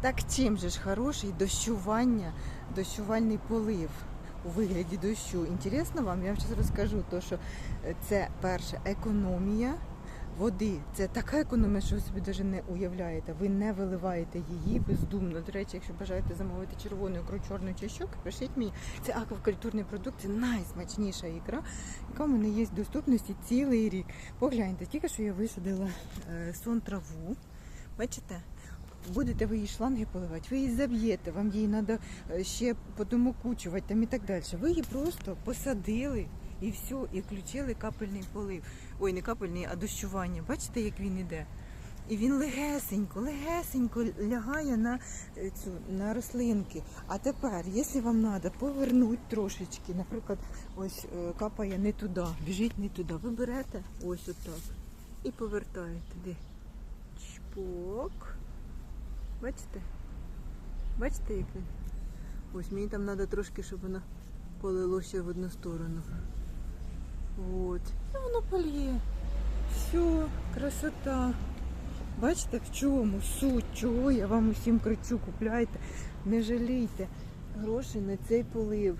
Так чим же ж хороший дощування, дощувальний полив у вигляді дощу? Інтересно вам? Я вам зараз розкажу, то, що е, це перше економія води. Це така економія, що ви собі навіть не уявляєте. Ви не виливаєте її бездумно. До речі, якщо бажаєте замовити червону ікру, чорну чи щок, пишіть мені. Це аквакультурний продукт, це найсмачніша ікра, яка в мене є в доступності цілий рік. Погляньте, тільки що я висадила е, сон траву. Бачите? Будете ви її шланги поливати, ви її заб'єте, вам її треба ще потім там і так далі. Ви її просто посадили і все, і включили капельний полив. Ой, не капельний, а дощування. Бачите, як він іде? І він легесенько, легесенько лягає на е, цю на рослинки. А тепер, якщо вам треба повернути трошечки, наприклад, ось е, капає не туди, біжить не туди, ви берете ось отак і повертаєте. Чпок. Бачите? Бачите, як він? Ось мені там треба трошки, щоб воно полило ще в одну сторону. От. І воно польє. Все, красота. Бачите, в чому суть, чого я вам усім кричу, купляйте, не жалійте грошей на цей полив.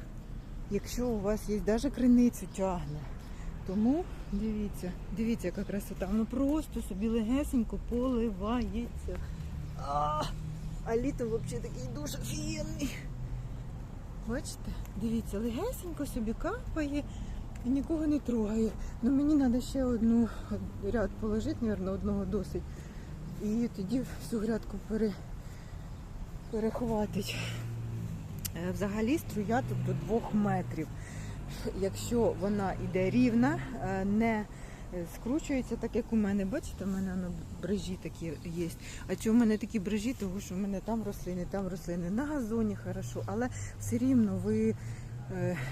Якщо у вас є, навіть криницю тягне. Тому дивіться, дивіться, яка красота. Воно просто собі легесенько поливається. А, літом взагалі такий дуже офігенний. Бачите, дивіться, легесенько собі капає і нікого не трогає. Ну мені треба ще одну ряд положити, мабуть, одного досить. І тоді всю грядку пере, перехватить. Е, Взагалі струя тут до двох метрів. Якщо вона йде рівна, е, не скручується, так як у мене. Бачите, у мене воно брижі такі є. А чому в мене такі брижі? Тому що в мене там рослини, там рослини. На газоні хорошо, але все рівно ви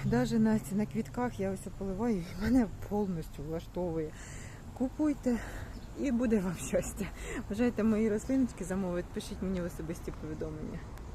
навіть на, на квітках я ось поливаю, і мене повністю влаштовує. Купуйте і буде вам щастя. Бажаєте мої рослиночки замовити, пишіть мені в особисті повідомлення.